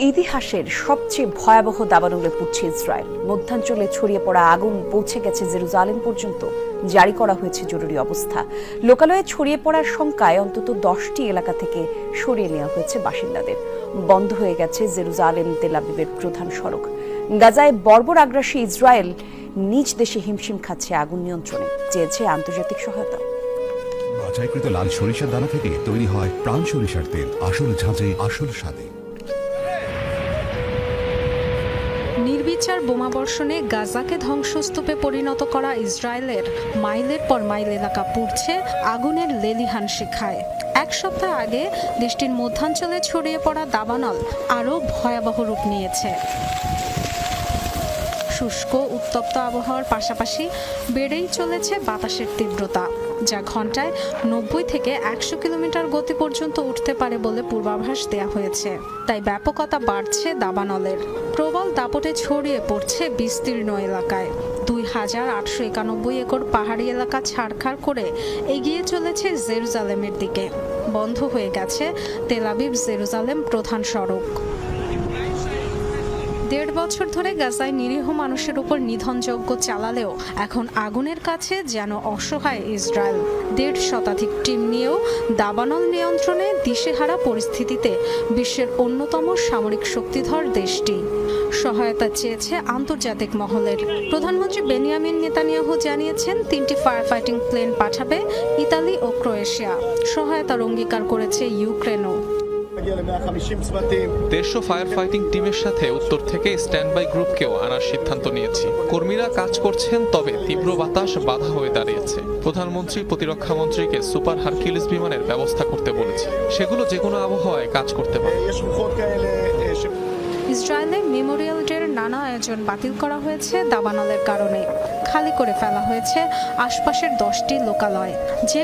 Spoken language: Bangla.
ইতিহাসের সবচেয়ে ভয়াবহ দাবানলে পুড়ছে ইসরায়েল। মধ্যাঞ্চলে ছড়িয়ে পড়া আগুন পৌঁছে গেছে জেরুজালেম পর্যন্ত। জারি করা হয়েছে জরুরি অবস্থা। লোকালয়ে ছড়িয়ে পড়ার শঙ্কায় অন্তত দশটি এলাকা থেকে সরিয়ে নেওয়া হয়েছে বাসিন্দাদের। বন্ধ হয়ে গেছে জেরুজালেম তেলাবিবের প্রধান সড়ক। গাজায় বর্বর আগ্রাসী ইসরায়েল নিজ দেশে হিমশিম খাচ্ছে আগুন নিয়ন্ত্রণে। চেয়েছে আন্তর্জাতিক সহায়তা। বাছাইকৃত লাল সরিষার দানা থেকে তৈরি হয় প্রাণ সরিষার তেল। আসল ঝাঁঝে, আসল স্বাদে। নির্বিচার বোমাবর্ষণে গাজাকে ধ্বংসস্তূপে পরিণত করা ইসরায়েলের মাইলের পর মাইল এলাকা পুড়ছে আগুনের লেলিহান শিখায়। এক সপ্তাহ আগে দেশটির মধ্যাঞ্চলে ছড়িয়ে পড়া দাবানল আরও ভয়াবহ রূপ নিয়েছে। শুষ্ক, উত্তপ্ত আবহাওয়ার পাশাপাশি বেড়েই চলেছে বাতাসের তীব্রতা। যা ঘন্টায় নব্বই থেকে একশো কিলোমিটার গতি পর্যন্ত উঠতে পারে বলে পূর্বাভাস দেয়া হয়েছে। তাই ব্যাপকতা বাড়ছে দাবানলের। প্রবল দাপটে ছড়িয়ে পড়ছে বিস্তীর্ণ এলাকায়। দুই হাজার আটশো একানব্বই একর পাহাড়ি এলাকা ছাড়খাড় করে এগিয়ে চলেছে জেরুজালেমের দিকে। বন্ধ হয়ে গেছে তেলাবিব জেরুজালেম প্রধান সড়ক। দেড় বছর ধরে গাজায় নিরীহ মানুষের উপর নিধনযজ্ঞ চালালেও এখন আগুনের কাছে যেন অসহায় ইসরায়েল। দেড় শতাধিক টিম নিয়েও দাবানল নিয়ন্ত্রণে দিশেহারা পরিস্থিতিতে বিশ্বের অন্যতম সামরিক শক্তিধর দেশটি। সহায়তা চেয়েছে আন্তর্জাতিক মহলের। প্রধানমন্ত্রী বেনিয়ামিন নেতানিয়াহু জানিয়েছেন, তিনটি ফায়ার ফাইটিং প্লেন পাঠাবে ইতালি ও ক্রোয়েশিয়া। সহায়তার অঙ্গীকার করেছে ইউক্রেনও। দেড়শো ফায়ার ফাইটিং টিমের সাথে উত্তর থেকে স্ট্যান্ডবাই গ্রুপকেও আনার সিদ্ধান্ত নিয়েছি। কর্মীরা কাজ করছেন তবে তীব্র বাতাস বাধা হয়ে দাঁড়িয়েছে। প্রধানমন্ত্রী প্রতিরক্ষা মন্ত্রীকে সুপার হারকিউলিস বিমানের ব্যবস্থা করতে বলেছে। সেগুলো যে কোনো আবহাওয়ায় কাজ করতে পারে। ইসরায়েলে মেমোরিয়াল ডের নানা আয়োজন বাতিল করা হয়েছে দাবানলের কারণে। খালি করে ফেলা হয়েছে আশপাশের দশটি লোকালয়। যে